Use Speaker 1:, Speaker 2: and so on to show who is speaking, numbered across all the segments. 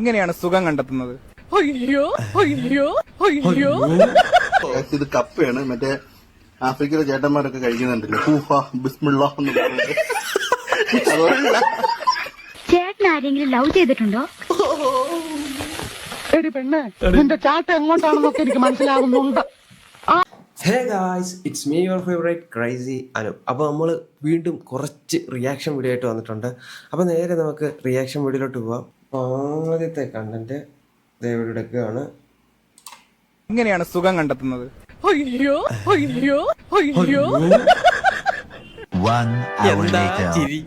Speaker 1: എങ്ങനെയാണ് സുഖം കണ്ടെത്തുന്നത്.
Speaker 2: അയ്യോ അയ്യോ അയ്യോ.
Speaker 3: ഇത് കപ്പയാണ്. മറ്റേ ആഫ്രിക്കയിലെ ചേട്ടന്മാരൊക്കെ കഴിക്കുന്നുണ്ടല്ലോ. ഹൂഫ ബിസ്മിള്ള എന്ന് അതുകൊണ്ടല്ല.
Speaker 4: ചേട്ടൻ ആരെങ്കിലും ലവ് ചെയ്തിട്ടുണ്ടോ?
Speaker 5: എടി പെണ്ണേ നിന്റെ ചാട്ട എങ്ങോട്ടാണെന്നൊക്കെ എനിക്ക് മനസ്സിലാകുന്നുണ്ട്
Speaker 6: hey guys it's me your favourite crazy Anu അപ്പോൾ നമ്മൾ വീണ്ടും കുറച്ച് റിയാക്ഷൻ വീഡിയോ ആയിട്ട് വന്നിട്ടുണ്ട്. അപ്പോൾ നേരെ നമുക്ക് റിയാക്ഷൻ വീഡിയോയിലോട്ട് പോവാം. ആദ്യത്തെ കണ്ടന്റ് ദയവിടെ എടുക്കുകയാണ്
Speaker 1: എങ്ങനെയാണ് സുഖം കണ്ടെത്തുന്നത്.
Speaker 2: അയ്യോ അയ്യോ അയ്യോ.
Speaker 6: എന്താ. ചിരി?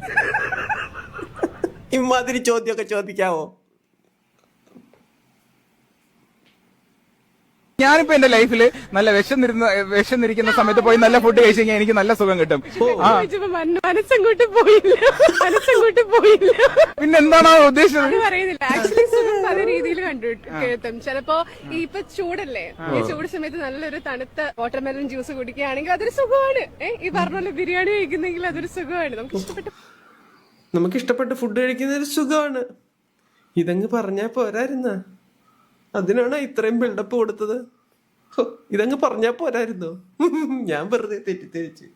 Speaker 6: ഇമാതിരി ചോദ്യമൊക്കെ ചോദിക്കാവോ?
Speaker 1: ഞാനിപ്പോ എന്റെ ലൈഫിൽ നല്ല വിശന്നിരുന്ന വിശന്നിരിക്കുന്ന സമയത്ത് പോയി നല്ല ഫുഡ് കഴിച്ചു കഴിഞ്ഞാൽ എനിക്ക് നല്ല സുഖം കിട്ടും.
Speaker 2: മനസ്സങ്ങോട്ട് പോയില്ല. മനസ്സങ്ങോട്ട് പോയില്ല.
Speaker 1: പിന്നെ എന്താണ് ആ ഉദ്ദേശിച്ചത്?
Speaker 2: പറയുന്നില്ല. ആക്ച്വലി സുഖം പല രീതിയിൽ കണ്ടു കേൾത്തും ചിലപ്പോ ഈ ഇപ്പൊ ചൂടല്ലേ? ഈ ചൂട് സമയത്ത് നല്ലൊരു തണുത്ത വാട്ടർമെലൺ ജ്യൂസ് കുടിക്കുകയാണെങ്കിൽ അതൊരു സുഖമാണ്. ഏഹ് ഈ പറഞ്ഞ പോലെ ബിരിയാണി കഴിക്കുന്നെങ്കിൽ അതൊരു സുഖമാണ്. നമുക്ക് ഇഷ്ടപ്പെട്ട
Speaker 6: നമുക്ക് ഇഷ്ടപ്പെട്ട ഫുഡ് കഴിക്കുന്ന ഒരു സുഖമാണ്. ഇതങ്ങ് പറഞ്ഞാ പോരായിരുന്ന. അതിനാണ് ഇത്രയും ബിൽഡപ്പ് കൊടുത്തത്. ഇതങ്ങ് പറഞ്ഞാ പോരായിരുന്നു. ഞാൻ വെറുതെ തെറ്റിദ്ധരിച്ച്.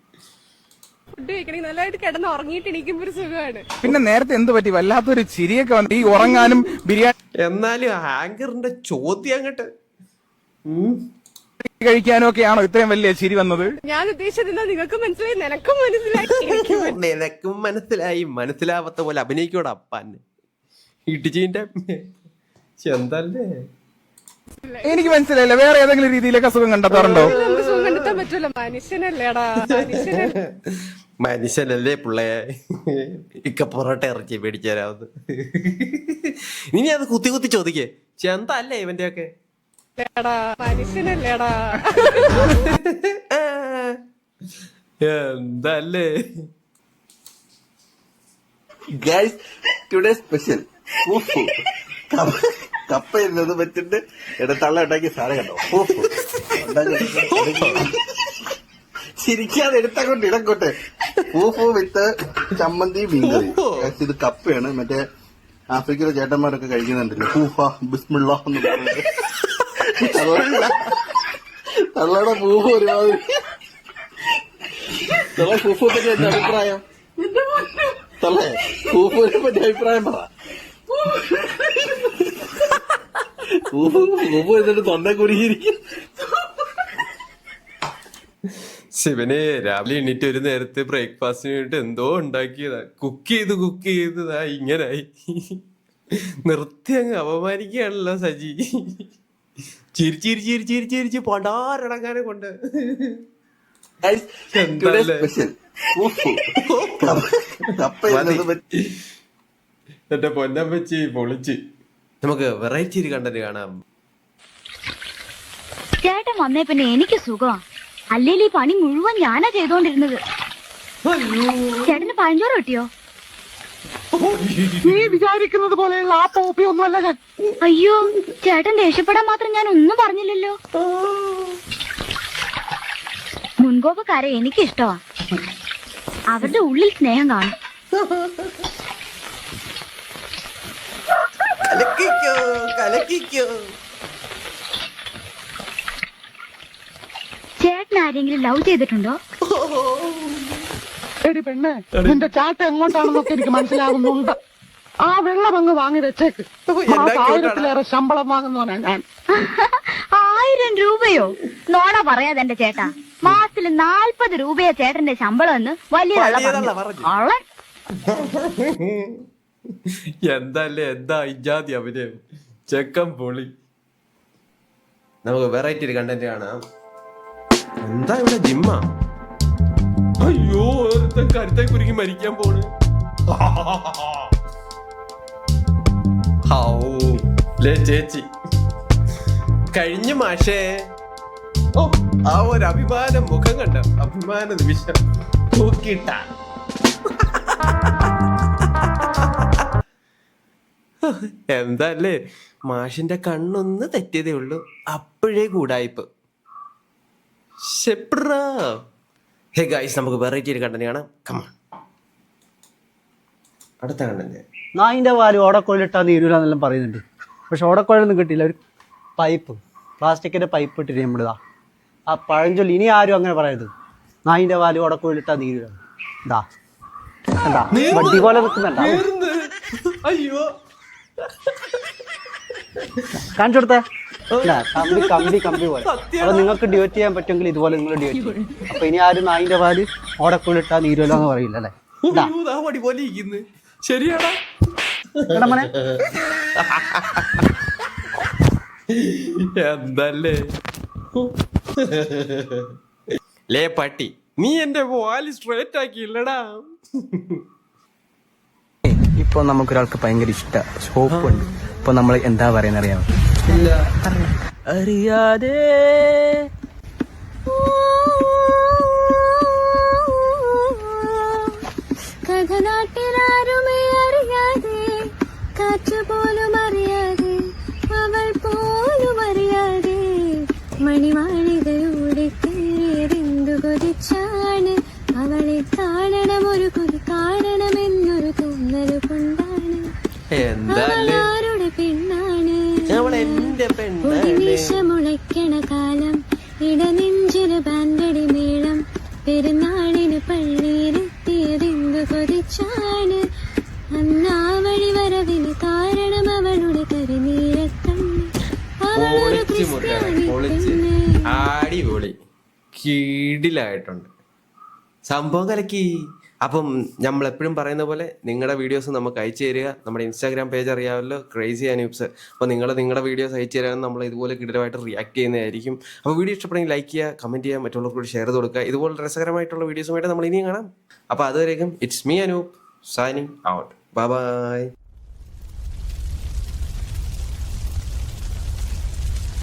Speaker 2: ഫുഡ് നല്ലതായിട്ട് കിടന്ന് ഉറങ്ങിയിട്ട് എണീക്കുമ്പോ ഒരു സുഖമാണ്.
Speaker 1: പിന്നെ നേരത്തെ എന്ത് പറ്റി? വല്ലാത്തൊരു ചിരിയൊക്കെ വന്നു. ഈ ഉറങ്ങാനും ബിരിയാണി
Speaker 6: എന്നാലും ആങ്കറിന്റെ ചോദ്യം അങ്ങട്ട്.
Speaker 1: കഴിക്കാനും ഒക്കെ ആണോ ഇത്രയും വലിയ ചിരി വന്നത്?
Speaker 2: ഞാൻ ഉദ്ദേശിച്ചത് എന്താ നിങ്ങൾക്ക് മനസ്സിലായി? നിനക്കും മനസ്സിലായി.
Speaker 6: നിനക്കും മനസ്സിലായി. മനസ്സിലാവാത്ത പോലെ അഭിനയിക്കോടാ അപ്പാൻ ഇടിച്ചിന്റെ എന്തല്ലേ
Speaker 1: എനിക്ക് മനസ്സിലായില്ല. വേറെ ഏതെങ്കിലും രീതിയിലൊക്കെ അസുഖം കണ്ടെത്താറുണ്ടോ?
Speaker 2: സുഖം കണ്ടെത്താൻ പറ്റൂല. മനുഷ്യനല്ലേടാ. മനുഷ്യനല്ലേ.
Speaker 6: മനുഷ്യനല്ലേ പിള്ളയെ ഇക്ക പൊറോട്ട ഇറച്ചി മേടിച്ചേരാവുന്ന ഇനി അത് കുത്തി കുത്തി ചോദിക്കേ. ചെന്തല്ലേ ഇവന്റെ ഒക്കെ?
Speaker 2: മനുഷ്യനല്ലേടാ.
Speaker 6: എന്തല്ലേ
Speaker 3: ഗൈസ് ടുഡേ സ്പെഷ്യൽ കപ്പ എന്നത് വെച്ചിട്ട് ഇടത്തള്ള ഉണ്ടാക്കി സാറേ കണ്ടോ? ചിരിക്കാതെ എടുത്തങ്ങോട്ട് ഇടക്കോട്ടെ പൂഫു വിത്ത് ചമ്മന്തി മീൻകറി. ഇത് കപ്പയാണ്. മറ്റേ ആഫ്രിക്കയിലെ ചേട്ടന്മാരൊക്കെ കഴിക്കുന്നുണ്ടല്ലോ. പൂഫ ബിസ്മിള്ള എന്ന് പറഞ്ഞിട്ട്. അതുകൊണ്ടല്ല. തള്ളയുടെ പൂഫ് ഒരുമാതിരി. തള്ള പൂഫെ പറ്റി എന്റെ അഭിപ്രായം? തള്ളേ പൂഫിനെ പറ്റി അഭിപ്രായം പറ. പൂഫ് എന്നിട്ട് തൊണ്ട കുരുങ്ങിയിരിക്കും
Speaker 6: ശിവനെ രാവിലെ എണീറ്റ് ഒരു നേരത്തെ ബ്രേക്ക്ഫാസ്റ്റിന് വേണ്ടി എന്തോ ഉണ്ടാക്കിയതാ. കുക്ക് ചെയ്ത് കുക്ക് ചെയ്തതാ ഇങ്ങനായി. നിർത്തി അങ്ങ് അപമാനിക്കുകയാണല്ലോ സജി. ചിരി ചിരി ചിരി ചിരി ചിരിച്ച് പണ്ടാരടങ്ങാനെ കൊണ്ട്. എന്റെ പൊന്നം വെച്ച് പൊളിച്ച്. നമുക്ക് വെറൈറ്റി ഒരു കണ്ടന്റ് കാണാം.
Speaker 4: ചേട്ടൻ വന്നേ പിന്നെ എനിക്ക് സുഖമാ അല്ലെങ്കിൽ ഈ പണി മുഴുവൻ ഞാനാ ചെയ്തോണ്ടിരുന്നത്. ചേട്ടന് പഴഞ്ചോറ് കിട്ടിയോ?
Speaker 5: നീ വിചാരിക്കുന്നത് പോലെയുള്ള ആ പോപ്പി ഒന്നുമല്ല ഞാൻ.
Speaker 4: അയ്യോ ചേട്ടൻ ദേഷ്യപ്പെടാൻ മാത്രം ഞാൻ ഒന്നും പറഞ്ഞില്ലല്ലോ. മുൻകോപക്കാരെ എനിക്കിഷ്ടമാ അവരുടെ ഉള്ളിൽ സ്നേഹം കാണും
Speaker 6: കലക്കിക്കോ കലക്കിക്കോ
Speaker 4: ചേട്ടൻ ആരെങ്കിലും ലവ് ചെയ്തിട്ടുണ്ടോ?
Speaker 5: എടി പെണ്ണെ നിന്റെ ചാട്ട എങ്ങോട്ടാണെന്നൊക്കെ എനിക്ക് മനസ്സിലാകുന്നുണ്ട് ആ വെള്ളം അങ്ങ് വാങ്ങി വെച്ചേക്ക്. ആയിരത്തിലേറെ ശമ്പളം വാങ്ങുന്നവനാ ഞാൻ.
Speaker 4: ആയിരം രൂപയോ? നോണ പറയാതെ എന്റെ ചേട്ടാ. മാസത്തിൽ നാൽപ്പത് രൂപയാ ചേട്ടന്റെ ശമ്പളം എന്ന് വലിയ.
Speaker 6: എന്താല്ലേ എന്താ ഇജാതി അഭിനയം? ചെക്കൻ പൊളി. നമുക്ക് വെറൈറ്റി ഒരു കണ്ടന്റ് കാണാം. എന്താ ഇവിടെ ജിമ്മ? അയ്യോ ഒരുത്തൻ കരുത്തെ കുരുങ്ങി മരിക്കാൻ പോണ്. ലേ ചേച്ചി. കഴിഞ്ഞ മാഷേ. ഓ. ആ ഒരു അഭിമാന മുഖം കണ്ട അഭിമാന നിമിഷം തൂക്കിട്ട എന്താല്ലേ മാഷിന്റെ കണ്ണൊന്ന് തെറ്റിയതേ ഉള്ളൂ. അപ്പോഴേ കൂടായിപ്പ് ഹേ ഗൈസ് നമുക്ക് വെറൈറ്റി ഒരു കണ്ടന്റ് കാണാം. കമാ അടുത്ത കണ്ടന്റ്
Speaker 7: നായിന്റെ വാൽ ഓടക്കൊള്ളിട്ടാ നീരൂലെന്നെല്ലാം പറയുന്നുണ്ട്.
Speaker 8: പക്ഷെ ഓടക്കുഴലൊന്നും കിട്ടിയില്ല. ഒരു പൈപ്പ് പ്ലാസ്റ്റിക്കിന്റെ പൈപ്പ് ഇട്ടിട്ട് നമ്മളിതാ. ആ പഴഞ്ചൊല്ലി ഇനി ആരും അങ്ങനെ പറയരുത്. നായിന്റെ വാൽ ഓടക്കുഴലിട്ടാ നീര് ഇതാ. എന്താ? വണ്ടി പോലെ നിൽക്കുന്നുണ്ടാ.
Speaker 6: അയ്യോ.
Speaker 8: കാണിച്ചു കൊടുത്തേ കമ്പി കമ്പി കമ്പി പോലെ. അപ്പൊ നിങ്ങൾക്ക് ഡ്യൂറ്റ് ചെയ്യാൻ പറ്റുമെങ്കിൽ ഇതുപോലെ നിങ്ങൾ ഡ്യൂറ്റ് ചെയ്യും. അപ്പൊ ഇനി ആരും നായിന്റെ പാൽ ഓടക്കുള്ളിട്ടാ നീരുമല്ലോ എന്ന് പറയില്ല അല്ലേ?
Speaker 6: ശരിയാടാ. എന്തല്ലേ? ലേ പട്ടി നീ എന്റെ വാൽ സ്ട്രേറ്റ് ആക്കിയില്ലടാ.
Speaker 7: ഇപ്പൊ നമുക്കൊരാൾക്ക് ഭയങ്കര ഇഷ്ട. സോപ്പ് ഉണ്ട്. ഇപ്പൊ നമ്മൾ എന്താ പറയുന്ന അറിയാമോ? അറിയാതെ.
Speaker 4: കഥനാട്ടിലാരുമേ അറിയാതെ കാറ്റ് പെരുന്നാളിന് പള്ളിയിലെത്തിയതെന്തു കൊതിച്ചാണ്? അന്നാ വഴി വരവിന് കാരണം അവളുടെ കരിനീരക്കണ്ണ് അവളൊരു ക്രിസ്ത്യാനി
Speaker 6: അടിപൊളി. കീടിലായിട്ടുണ്ട്. സംഭവം കലക്കി. അപ്പം നമ്മൾ എപ്പോഴും പറയുന്ന പോലെ നിങ്ങളുടെ വീഡിയോസ് നമുക്ക് അയച്ചു തരിക. നമ്മുടെ ഇൻസ്റ്റാഗ്രാം പേജ് അറിയാമല്ലോ. ക്രേസി അനൂപ്സ് അപ്പോൾ നിങ്ങൾ നിങ്ങളുടെ വീഡിയോസ് അയച്ചു തരാൻ നമ്മൾ ഇതുപോലെ കിടലമായിട്ട് റിയാക്ട് ചെയ്യുന്നതായിരിക്കും. അപ്പോൾ വീഡിയോ ഇഷ്ടപ്പെടുമെങ്കിൽ ലൈക്ക് ചെയ്യുക കമന്റ് ചെയ്യുക മറ്റുള്ളവർക്ക് കൂടി ഷെയർ കൊടുക്കുക. ഇതുപോലെ രസകരമായിട്ടുള്ള വീഡിയോസുമായിട്ട് നമ്മൾ ഇനിയും കാണാം. അപ്പോൾ അതുവരേക്കും it's me Anoop signing out bye bye